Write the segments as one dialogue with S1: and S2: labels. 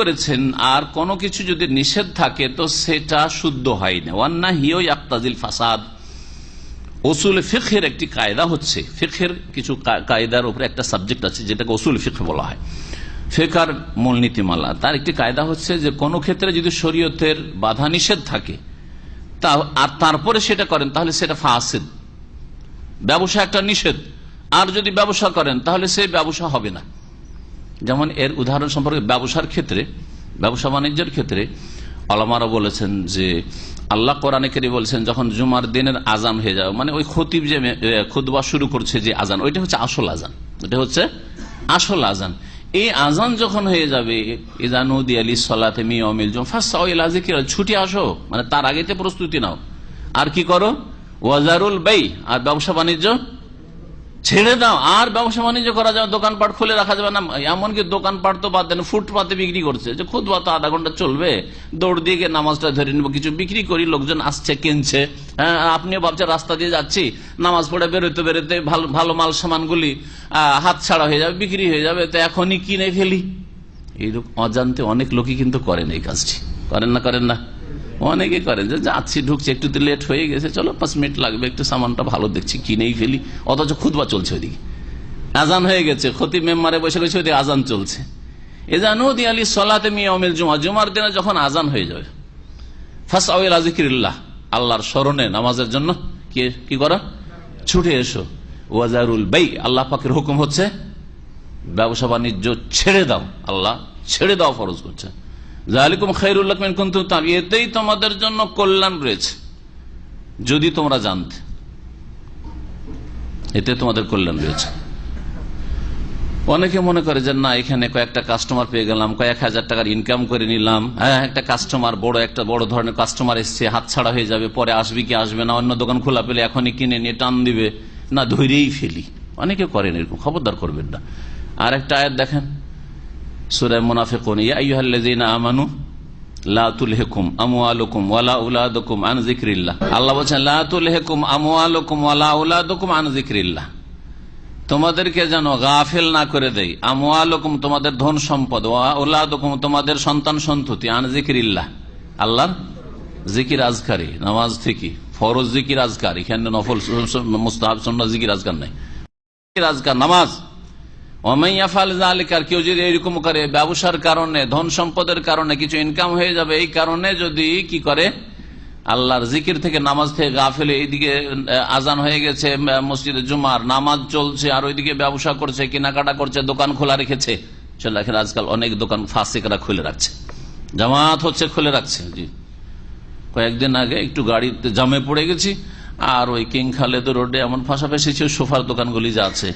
S1: করেছেন, আর কোনো কিছু যদি নিষেধ থাকে, তো সেটা শুদ্ধ হয় না। ওয়ান্না হিও আক্তাজিল ফাসাদ। ওসুল ফিখের একটি কায়দা হচ্ছে। ফিখের কিছু কায়দার উপরে একটা সাবজেক্ট আছে, যেটাকে ওসুল ফিখ বলা হয়। ফেকার মূলনীতিমালা। তার একটি কায়দা হচ্ছে যে, কোনো ক্ষেত্রে যদি শরীয়তের বাধা নিষেধ থাকে, তা, আর তারপরে সেটা করেন, তাহলে সেটা ফাসেদ। ব্যবসা একটা নিষেধ। আর যদি ব্যবসা করেন, তাহলে সেই ব্যবসা হবে না। যেমন এর উদাহরণ সম্পর্কে ব্যবসার ক্ষেত্রে, ব্যবসা বাণিজ্যের ক্ষেত্রে আলামারা বলেছেন যে, আল্লাহ কোরআনে কেরি বলছেন, যখন জুমার দিনের আজান হয়ে যাবে মানে ওই খতিব যে খুদবা শুরু করছে যে আজান ওইটা হচ্ছে আসল আজান ওইটা হচ্ছে আসল আজান এই আজান যখন হয়ে যাবে ইজানুদ্দি আলী সলাতে মি অমিল ছুটি আসো মানে তার আগেতে প্রস্তুতি নাও। আর কি করো? ওয়াজারুল বেই, আর ব্যবসা বাণিজ্য ছেড়ে দাও, আর ব্যবসা বাণিজ্য করা যাবে দোকানপাট খুলে রাখা যাবে না। এমনকি দোকানপাট তো বাদ দেন, ফুটপাতে বিক্রি করছে। যে খুদ তো আধা ঘণ্টা চলবে, দৌড় দিয়ে গিয়ে নামাজটা ধরে নিবো। কিছু বিক্রি করি, লোকজন আসছে, কিনছে। হ্যাঁ আপনিও ভাবছেন, রাস্তা দিয়ে যাচ্ছি, নামাজ পড়ে বেরোতে বেরোতে ভালো ভালো মাল সামানগুলি হাত ছাড়া হয়ে যাবে, বিক্রি হয়ে যাবে, তো এখনই কিনে ফেলি। এইরকম অজান্তে অনেক লোকই কিন্তু করেন এই কাজটি। করেন না করেন না। অনেকে করেন যে যাচ্ছি, ঢুকছি, একটু লেট হয়ে গেছে, চলো পাঁচ মিনিট লাগবে, একটু সামানটা ভালো দেখছি, কিনেই ফেলি। অথচ খুদবা চলছে ওইদিকে। আজান হয়ে গেছে ক্ষতি মেম্বারে বসে গেছে ওইদিকে আজান চলছে। এ জানো দি আলী সলাতে মিয়া অমিল জুমা জুমার দিনে যখন আজান হয়ে যাবে ফার্স্ট আউল আজিকিল্লাহ আল্লাহর স্মরণে নামাজের জন্য কি কি করা? ছুটে এসো। ওয়াজারুল বাই, আল্লাহ পাকের হুকুম হচ্ছে, ব্যবসা বাণিজ্য ছেড়ে দাও, আল্লাহ ছেড়ে দাও, ফরজ করছে। জাহালিকুম খৈরুল্লাহ কিন্তু এতেই তোমাদের জন্য কল্যাণ রয়েছে। যদি তোমরা জানতে। এতে তোমাদের কল্যাণ রয়েছে। অনেকে মনে করে যে, না, এখানে কয়েকটা কাস্টমার পেয়ে গেলাম, কয়েক হাজার টাকার ইনকাম করে নিলাম। হ্যাঁ একটা কাস্টমার বড় একটা, বড় ধরনের কাস্টমার এসছে হাত ছাড়া হয়ে যাবে, পরে আসবে কি আসবে না, অন্য দোকান খোলা পেলে এখনই কিনে নিয়ে টান দিবে। না ধৈরেই ফেলি। অনেকে করেন এরকম, খবরদার করবেন না। আর একটা আয়াত দেখেন। সুরায় মুনাফিকুন আমানু ওয়ালা আন আল্লাহ ওয়ালা আন তোমাদেরকে যেন গাফেল না করে দেয় আমওয়ালুকুম তোমাদের ধন সম্পদ, ওয়া তোমাদের সন্তান সন্ততি আন যিকরিল্লাহ। আল্লাহর জিকির আজকারি, নামাজ থেকে ফরজ জিকির আজকার, এখানে নফল সুন্নাহ জিকির আজকার নাই। জিকির আজকার, নামাজ। জালিকার, কেউ যদি এরকম করে ব্যবসার কারণে, ধন সম্পদের কারণে কিছু ইনকাম হয়ে যাবে, এই কারণে যদি কি করে? আল্লাহর জিকির থেকে নামাজ থেকে গাফেলে এইদিকে আজান হয়ে গেছে মসজিদে জুমার, নামাজ চলছে, আর ওইদিকে ব্যবসা করছে, কেনাকাটা করছে, দোকান খোলা রেখেছে। চলে আজকাল অনেক দোকান ফাঁসিকরা খুলে রাখছে। জামাত হচ্ছে খুলে রাখছে, জি। কয়েকদিন আগে একটু গাড়িতে জামে পড়ে গেছি, আর ওই কিং খালেদ রোডে এমন ফাঁসাফাঁসি ছিল, সোফার দোকানগুলি যা আছে।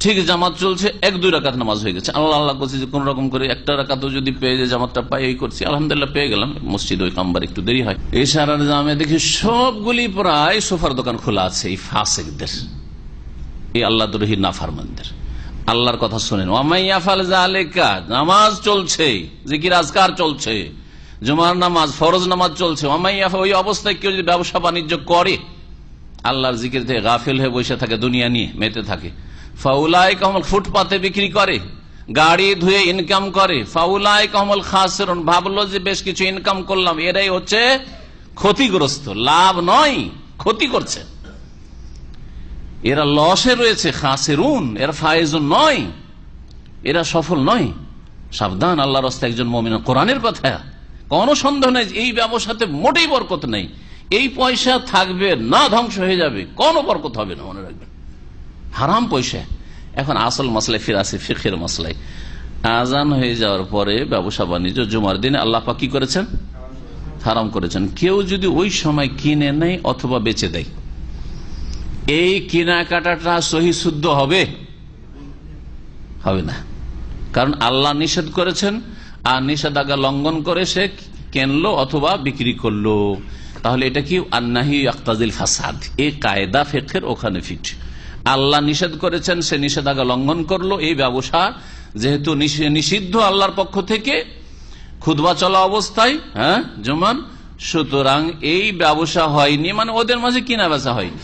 S1: ঠিক জামাত চলছে, এক, দুই রাকাত নামাজ হয়ে গেছে। আল্লাহ আল্লাহ করছি যে কোন রকম করে একটা রাকাতও যদি পেয়ে যায়, জামাতটা পাই, এই করছি। আলহামদুলিল্লাহ, পেয়ে গেলাম। মসজিদ ওই কাম্বার একটু দেরি হয়। এই সারার জামে দেখি সবগুলি প্রায় সোফার দোকান খোলা আছে, এই ফাসেকদের। এই আল্লাহ দরহি নাফারমানদের। আল্লাহর কথা শোনেন। ওয়ামাইয়াফাল জালেকা নামাজ চলছে, জিকির আজকার চলছে, জুমার নামাজ, ফরজ নামাজ চলছে। ওয়ামাইয়াফা ওই অবস্থায় কেউ যদি ব্যবসা বাণিজ্য করে, আল্লাহর জিকির থেকে গাফিল হয়ে বসে থাকে, দুনিয়া নিয়ে মেতে থাকে। ফাউলাই কমল ফুটপাতে বিক্রি করে, গাড়ি ধুয়ে ইনকাম করে ফাউলাই কমল খাসরুন, ভাবলো যে বেশ কিছু ইনকাম করলাম, এরাই হচ্ছে ক্ষতিগ্রস্ত। লাভ নয়, ক্ষতি করছে। এরা লসে রয়েছে, খাসেরুন, এরা ফায়েজুন নয়, এরা সফল নয়। সাবধান আল্লাহ রাস্তা একজন মমিন কোরআনের কথা। কোনো সন্দেহ নেই এই ব্যবসাতে মোটেই বরকত নেই। এই পয়সা থাকবে না, ধ্বংস হয়ে যাবে। কোনো বরকত হবে না, মনে রাখবেন। হারাম পয়সা। এখন আসল মশলায় ফিরে আসে ফিখের মশলায় আজান হয়ে যাওয়ার পরে ব্যবসা বাণিজ্য, জুমার দিনে আল্লাহ কি করেছেন? হারাম করেছেন। কেউ যদি ওই সময় কিনে নেয় অথবা বেচে দেয়। এই কেনাকাটাটা সহি শুদ্ধ হবে? হবে না। কারণ আল্লাহ নিষেধ করেছেন, আর নিষেধাজ্ঞা লঙ্ঘন করে সে কেনলো অথবা বিক্রি করল। তাহলে এটা কি? আন্নাহি আক্তাজিল ফাসাদ। এই কায়দা ফেকের ওখানে ফিট। আল্লাহ নিষেধ করেছেন, সে নিষেধাজ্ঞা লঙ্ঘন করল। এই ব্যবসা যেহেতু নিষিদ্ধ আল্লাহর পক্ষ থেকে খুদবা চলা অবস্থায় হ্যাঁ জমান সুতরাং এই ব্যবসা হয়নি মানে ওদের মাঝে কিনা বেচা হয়নি।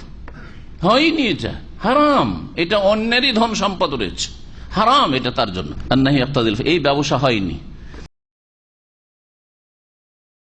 S1: হয়নি এটা। হারাম। এটা অন্যেরই ধন সম্পদ রয়েছে। হারাম এটা তার জন্য। এই ব্যবসা হয়নি।